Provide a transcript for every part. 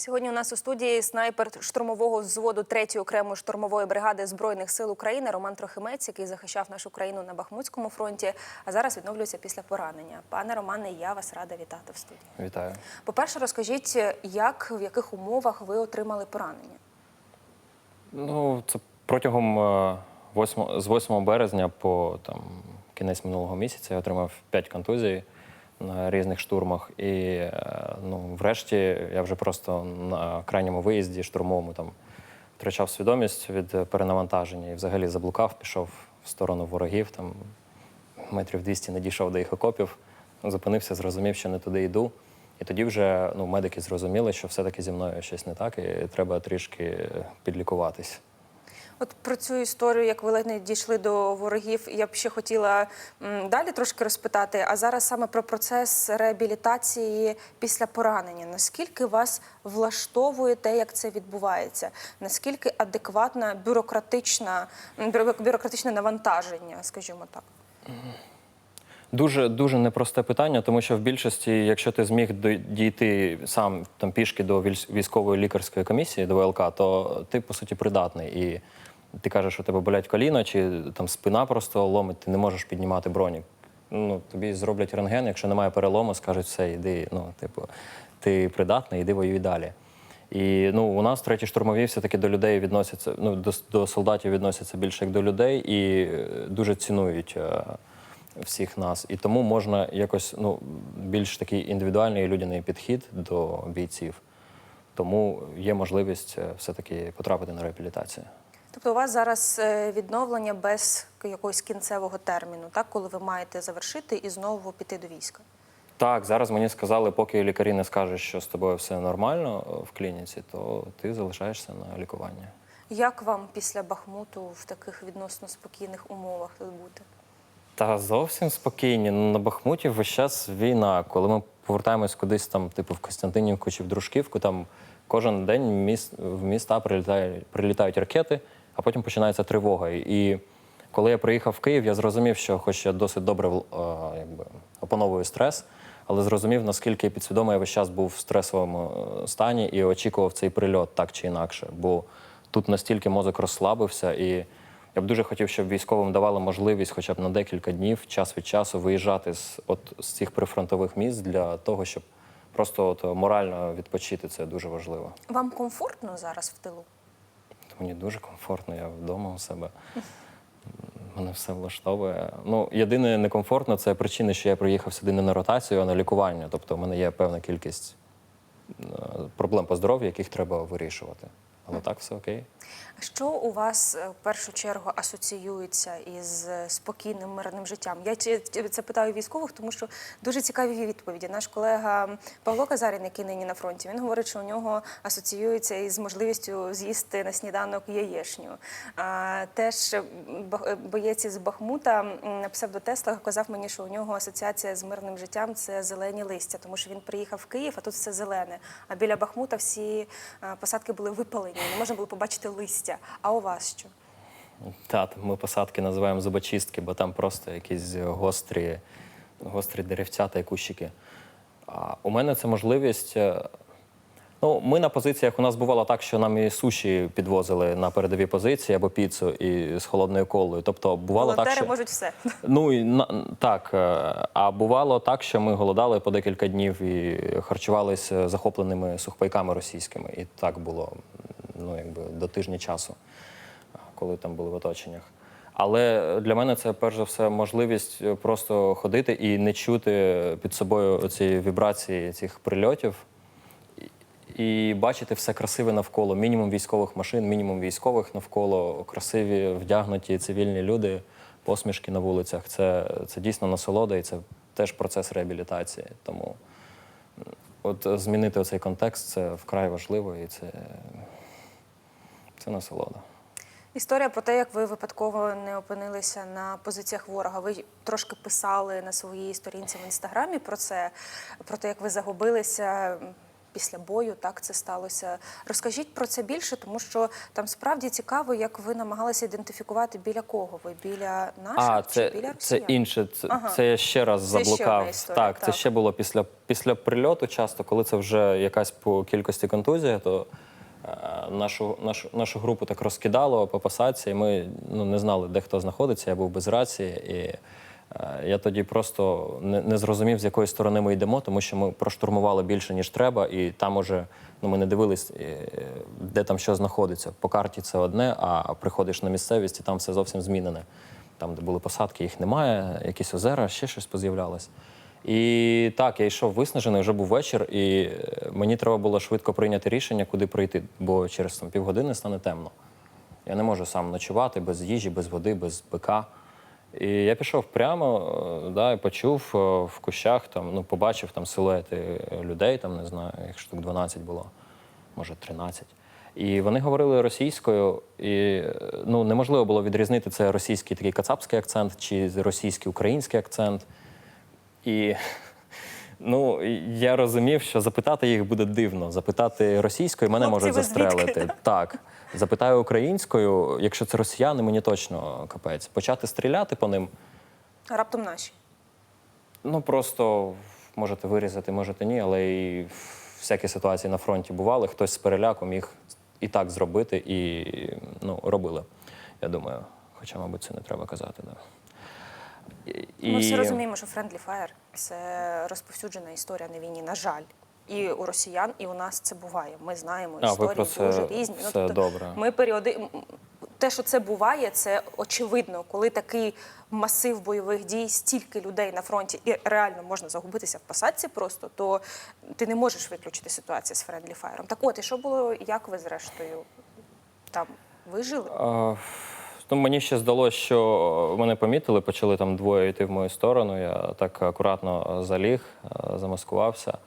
Сьогодні у нас у студії снайпер штурмового взводу 3-ї окремої штурмової бригади збройних сил України Роман Трохимець, який захищав нашу країну на Бахмутському фронті, а зараз відновлюється після поранення. Пане Романе, я вас рада вітати в студії. Вітаю. По-перше, розкажіть, як в яких умовах ви отримали поранення? Ну, це протягом е, 8, з 8 березня по там, кінець минулого місяця я отримав 5 контузій на різних штурмах. І е, ну, врешті я вже просто на крайньому виїзді штурмовому там втрачав свідомість від перенавантаження і взагалі заблукав, пішов в сторону ворогів. Там метрів 200 не дійшов до їх окопів, зупинився, зрозумів, що не туди йду. І тоді вже ну, медики зрозуміли, що все-таки зі мною щось не так, і треба трішки підлікуватись. От про цю історію, як ви ледь не дійшли до ворогів, я б ще хотіла далі трошки розпитати. А зараз саме про процес реабілітації після поранення. Наскільки вас влаштовує те, як це відбувається? Наскільки адекватна бюрократична бюрократичне навантаження, скажімо так? Дуже дуже непросте питання, тому що в більшості, якщо ти зміг дійти сам там пішки до військ- військової лікарської комісії, до ВЛК, то ти по суті придатний. І ти кажеш, що у тебе болять коліна, чи там спина просто ломить, ти не можеш піднімати бронік. Ну тобі зроблять рентген, якщо немає перелому, скажуть, все, йди. Ну, типу, ти придатний, йди воюй далі. І ну, у нас треті штурмові все-таки до людей відносяться, ну, до, до солдатів відносяться більше як до людей і е, дуже цінують е, всіх нас. І тому можна якось ну, більш такий індивідуальний і людяний підхід до бійців. Тому є можливість е, все-таки потрапити на реабілітацію. Тобто у вас зараз е, відновлення без якогось кінцевого терміну, так коли ви маєте завершити і знову піти до війська? Так, зараз мені сказали, поки лікарі не скажуть, що з тобою все нормально е, в клініці, то ти залишаєшся на лікування. Як вам після Бахмуту в таких відносно спокійних умовах тут бути? Та зовсім спокійні. Ну, На Бахмуті весь час війна. Коли ми повертаємось кудись там, типу в Костянтинівку чи в Дружківку, там кожен день в міста прилітають, прилітають ракети, а потім починається тривога. І коли я приїхав в Київ, я зрозумів, що хоч я досить добре е, якби, опановую стрес, але зрозумів, наскільки підсвідомо я весь час був в стресовому е, стані і очікував цей прильот так чи інакше. Бо тут настільки мозок розслабився, і я б дуже хотів, щоб військовим давали можливість хоча б на декілька днів, час від часу, виїжджати з, от, з цих прифронтових міст для того, щоб просто от, морально відпочити. Це дуже важливо. Вам комфортно зараз в тилу? Мені дуже комфортно, я вдома у себе. Мене все влаштовує. Ну, єдине некомфортно це причина, що я приїхав сюди не на ротацію, а на лікування. Тобто, у мене є певна кількість е, проблем по здоров'ю, яких треба вирішувати. Але так все окей. Що у вас е, в першу чергу асоціюється із е, спокійним мирним життям? Я це питаю військових, тому що дуже цікаві відповіді. Наш колега Павло Казарін, який нині на фронті, він говорить, що у нього асоціюється із можливістю з'їсти на сніданок яєшню. Теж е, боєць із Бахмута псевдотеслах казав мені, що у нього асоціація з мирним життям це зелені листя, тому що він приїхав в Київ, а тут все зелене. А біля Бахмута всі посадки були випалені, не можна було побачити листя. А у вас що? Так, ми посадки називаємо зубочистки, бо там просто якісь гострі, гострі деревця та кущики. А у мене це можливість. е, Ну, ми на позиціях у нас бувало так, що нам і суші підвозили на передові позиції або піцу і з холодною колою. Тобто бувало Волонтери так, що можуть все. ну і на так. е, А бувало так, що ми голодали по декілька днів і харчувалися захопленими сухпайками російськими. І так було ну, якби до тижня часу, коли там були в оточеннях. Але для мене це перш за все можливість е, просто ходити і не чути під собою цієї вібрації цих прильотів. І бачити все красиве навколо. Мінімум військових машин, мінімум військових навколо, красиві, вдягнуті цивільні люди, посмішки на вулицях. Це, це дійсно насолода і це теж процес реабілітації. Тому от е, змінити цей контекст це вкрай важливо і це, це насолода. Історія про те, як ви випадково не опинилися на позиціях ворога. Ви трошки писали на своїй сторінці в інстаграмі про це, про те, як ви загубилися після бою так це сталося. Розкажіть про це більше, тому що там справді цікаво, як ви намагалися ідентифікувати біля кого ви біля наших А, чи це, біля це інше. Це, Ага. це я ще раз Це ще історія, так, це ще було після, після прильоту часто, коли це вже якась по кількості контузія, то нашу, нашу, нашу групу так розкидало по посадці, і ми ну, не знали, де хто знаходиться. Я був без рації. І е, я тоді просто не, не зрозумів, з якої сторони ми йдемо, тому що ми проштурмували більше, ніж треба, і там уже ну, ми не дивились, е, де там що знаходиться. По карті це одне, а приходиш на місцевість, і там все зовсім змінене. Там, де були посадки, їх немає, якісь озера, ще щось поз'являлось. І так, я йшов виснажений, вже був вечір, і е, мені треба було швидко прийняти рішення, куди пройти, бо через там, півгодини стане темно. Я не можу сам ночувати без їжі, без води, без бика. І я пішов прямо, е, да, і почув е, в кущах, там, ну, побачив там силуети людей, там, не знаю, їх штук 12 було, може 13. І вони говорили російською, і ну, неможливо було відрізнити це російський такий кацапський акцент чи російський український акцент. І ну, я розумів, що запитати їх буде дивно. Запитати російською мене Хлопці, можуть ви звідки? застрелити. Так. Запитаю українською, якщо це росіяни, мені точно капець. Почати стріляти по ним, Раптом наші. ну просто можете вирізати, можете ні, але і всякі ситуації на фронті бували. Хтось з переляку міг і так зробити, і ну, робили. Я думаю. Хоча, мабуть, це не треба казати. Да. І, Ми всі розуміємо, що Friendly Fire – це розповсюджена історія на війні, на жаль. І у росіян, і у нас це буває. Ми знаємо А, історії про це дуже різні. Ну, тобто добре. Ми періоди. Те, що це буває, це очевидно, коли такий масив бойових дій, стільки людей на фронті, і реально можна загубитися в посадці просто, то ти не можеш виключити ситуацію з Friendly Fire. Так от, і що було, як ви зрештою там вижили? А, Ну, мені ще здалося, що мене помітили, почали там двоє йти в мою сторону. Я так акуратно заліг, е, замаскувався.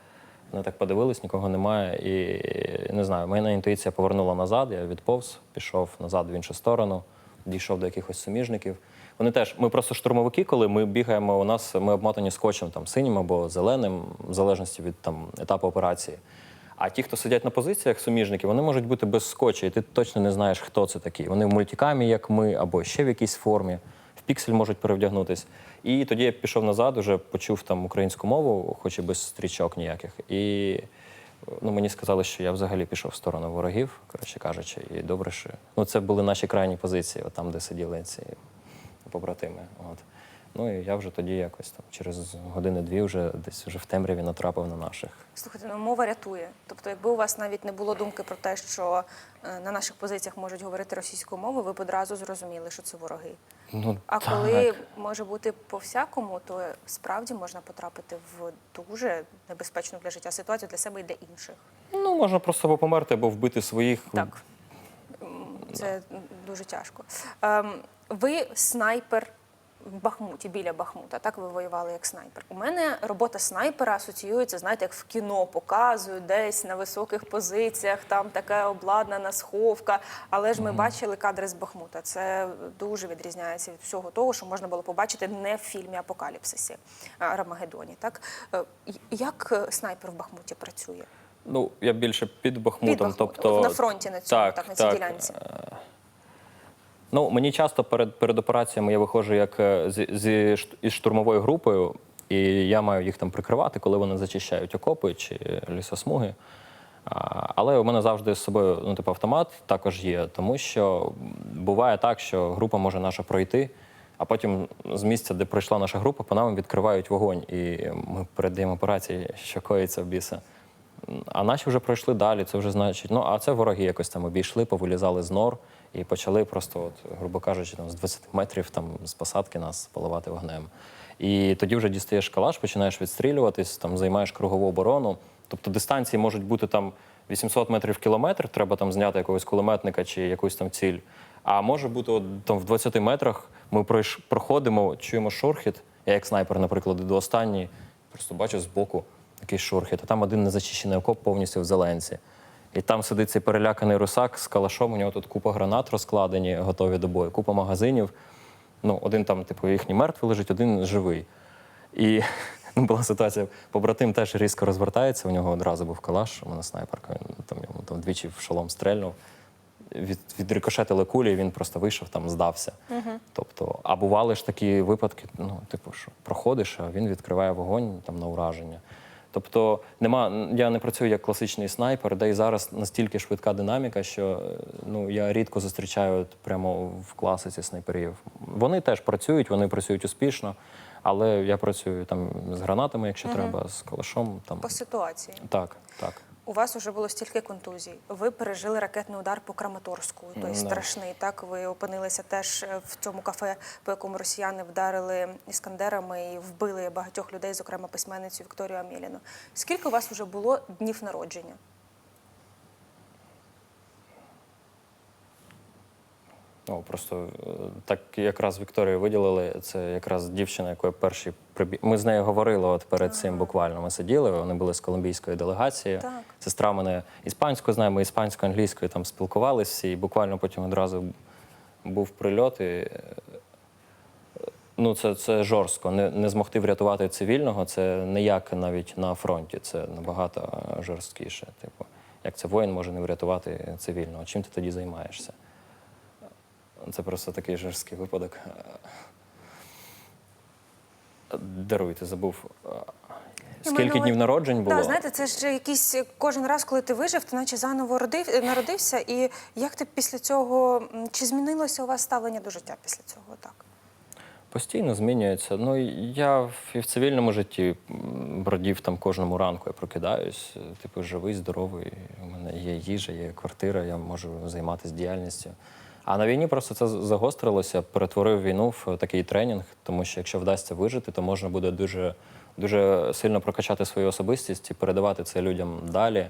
Вони так подивились, нікого немає. І не знаю, мене інтуїція повернула назад. Я відповз, пішов назад в іншу сторону, дійшов до якихось суміжників. Вони теж, ми просто штурмовики, коли ми бігаємо, у нас ми обмотані скотчем там синім або зеленим, в залежності від там етапу операції. А ті, хто сидять на позиціях суміжники, вони можуть бути без скотча, і ти точно не знаєш, хто це такий. Вони в мультикамі, як ми, або ще в якійсь формі, в піксель можуть перевдягнутись. І тоді я пішов назад, уже почув там українську мову, хоч і без стрічок ніяких. І ну, мені сказали, що я взагалі пішов в сторону ворогів, коротше кажучи, і добре, що ну, це були наші крайні позиції, от там, де сиділи ці побратими. От. Ну і я вже тоді якось там через години-дві вже десь вже в темряві натрапив на наших. Слухайте, ну мова рятує. Тобто, якби у вас навіть не було думки про те, що е, на наших позиціях можуть говорити російською мовою, ви б одразу зрозуміли, що це вороги. Ну, А так. коли може бути по-всякому, то справді можна потрапити в дуже небезпечну для життя ситуацію для себе і для інших. Ну, можна просто або померти, або вбити своїх. Так. М, Це дуже тяжко. Ем, ви снайпер в Бахмуті, біля Бахмута. Так ви воювали як снайпер. У мене робота снайпера асоціюється, знаєте, як в кіно показують десь на високих позиціях, там така обладнана сховка. Але ж ми бачили кадри з Бахмута. Це дуже відрізняється від всього того, що можна було побачити не в фільмі Апокаліпсисі а, Армагеддоні. Так Е, як е, снайпер в Бахмуті працює? Ну, я більше під Бахмутом. Під Бахмутом, тобто, на фронті на цьому, так, на цій ділянці. Ну, мені часто перед, перед операціями я виходжу як е, зі, із штурмовою групою, і я маю їх там прикривати, коли вони зачищають окопи чи лісосмуги. Але у мене завжди з собою ну, типу, автомат також є, тому що буває так, що група може наша пройти, а потім з місця, де пройшла наша група, по нам відкривають вогонь, і ми передаємо операції, що коїться в біса. А наші вже пройшли далі. Це вже значить. Ну а це вороги якось там обійшли, повилізали з нор і почали просто, от, грубо кажучи, там з 20 метрів там з посадки нас поливати вогнем. І тоді вже дістаєш калаш, починаєш відстрілюватись, там займаєш кругову оборону. Тобто дистанції можуть бути там 800 метрів кілометр, треба там зняти якогось кулеметника чи якусь там ціль. А може бути от, там в 20 метрах ми проходимо, чуємо шурхіт. Я як снайпер, наприклад, іду останній, просто бачу збоку якийсь шурхіт, а там один незачищений окоп повністю в зеленці. І там сидить цей переляканий русак з калашом, у нього тут купа гранат розкладені, готові до бою, купа магазинів. Ну, один там, типу, їхній мертвий лежить, один живий. І Ну, була ситуація, побратим теж різко розвертається, у нього одразу був калаш, у мене снайперка, він там йому там двічі в шолом стрельнув. Від, відрикошетили кулі, і він просто вийшов там, здався. Тобто, а бували ж такі випадки, ну, типу, що проходиш, а він відкриває вогонь там на ураження. Тобто, нема, я не працюю як класичний снайпер, де і зараз настільки швидка динаміка, що ну, я рідко зустрічаю прямо в класиці снайперів. Вони теж працюють, вони працюють успішно, але я працюю там з гранатами, якщо треба, з калашом. Там. По ситуації. Так, так. У вас вже було стільки контузій. Ви пережили ракетний удар по Краматорську, той Да. страшний. Так ви опинилися теж е, в цьому кафе, по якому росіяни вдарили іскандерами і вбили багатьох людей, зокрема письменницю Вікторію Аміліну. Скільки у вас вже було днів народження? Ну, просто е, так якраз Вікторію виділили. Це якраз дівчина, якою перші прибі... Ми з нею говорили от перед цим буквально. Ми сиділи, вони були з колумбійської делегації. Так. Сестра мене іспанську знає, ми іспанською, англійською там спілкувалися всі, і буквально потім одразу був прильот. І... е, Ну, це, це жорстко. Не, не змогти врятувати цивільного, це не як навіть на фронті. Це набагато жорсткіше. Типу, як це воїн може не врятувати цивільного? Чим ти тоді займаєшся? Це просто такий жорсткий випадок. Даруйте, забув. Скільки маю днів народжень було? Так, знаєте, це ж якийсь кожен раз, коли ти вижив, ти наче заново родив, народився. І як ти після цього чи змінилося у вас ставлення до життя після цього? Так. Постійно змінюється. Ну, я і в цивільному житті м, радів там кожному ранку. Я прокидаюсь, е, типу, живий, здоровий. У мене є їжа, є квартира, я можу займатися діяльністю. А на війні просто це загострилося, перетворив війну в такий тренінг, тому що якщо вдасться вижити, то можна буде дуже, дуже сильно прокачати свою особистість і передавати це людям далі.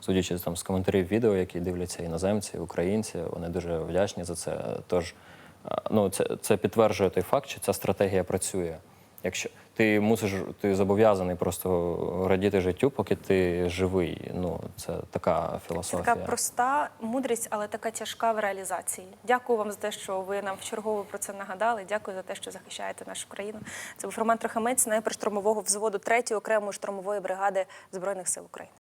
Судячи там з коментарів відео, які дивляться іноземці, українці, вони дуже вдячні за це. Тож ну, це, це підтверджує той факт, що ця стратегія працює. Якщо ти мусиш, ти зобов'язаний просто радіти життю, поки ти живий. Ну, це така Це така проста мудрість, але така тяжка в реалізації. Дякую вам за те, що ви нам вчергово про це нагадали. Дякую за те, що захищаєте нашу країну. Це був Роман Трохимець, снайпер штурмового взводу 3-ї окремої штурмової бригади Збройних сил України.